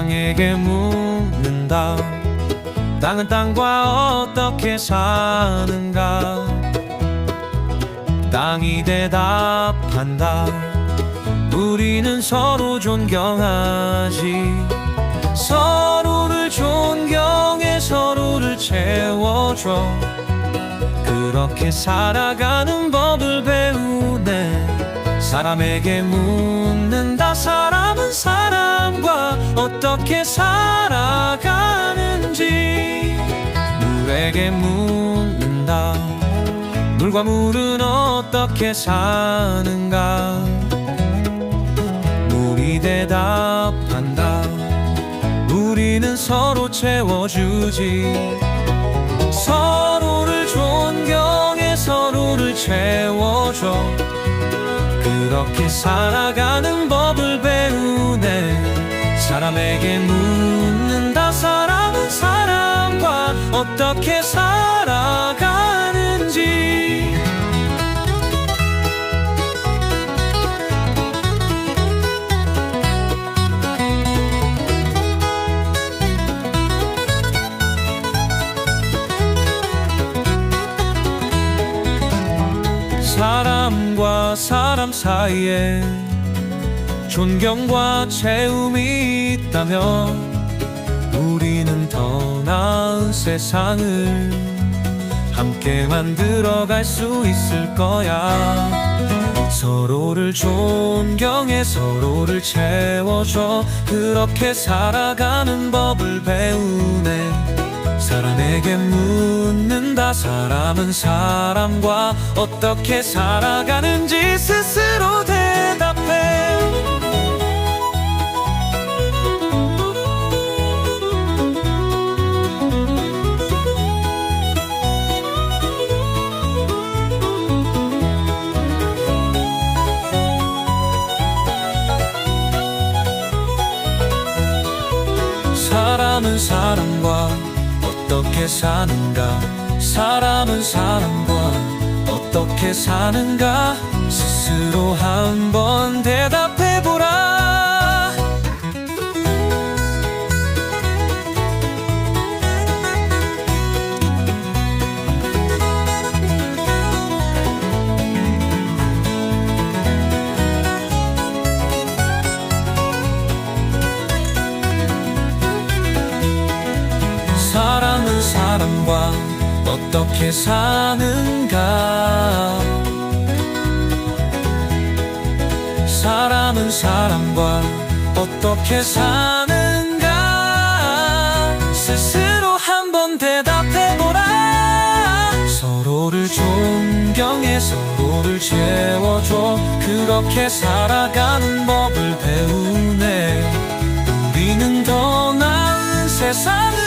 땅에게 묻는다. 땅은 땅과 어떻게 사는가? 땅이 대답한다. 우리는 서로 존경하지. 서로를 존경해 서로를 채워줘. 그렇게 살아가는 법을 배우네. 사람에게 묻는다 사람은 사람과 어떻게 살아가는지 물에게 묻는다. 물과 물은 어떻게 사는가. 물이 대답한다. 우리는 서로 채워주지. 서로를 존경해 서로를 채워줘. 그렇게 살아가는 법을 배우네. 사람에게 묻는다 사람은 사람과 어떻게 살아가 사람과 사람 사이에 존경과 채움이 있다면 우리는 더 나은 세상을 함께 만들어 갈 수 있을 거야. 서로를 존경해 서로를 채워줘 그렇게 살아가는 법을 배우네. 사람에게 묻는 다 사람은 사람과 어떻게 살아가는지 스스로 대답해. 사람은 사람과 어떻게 사는가 사람은 사람과 어떻게 사는가? 스스로 한번 대답해보라. 사람은 사람과 어떻게 사는가? 사람은 사람과 어떻게 사는가? 스스로 한번 대답해보라. 서로를 존경해 서로를 채워줘. 그렇게 살아가는 법을 배우네. 우리는 더 나은 세상을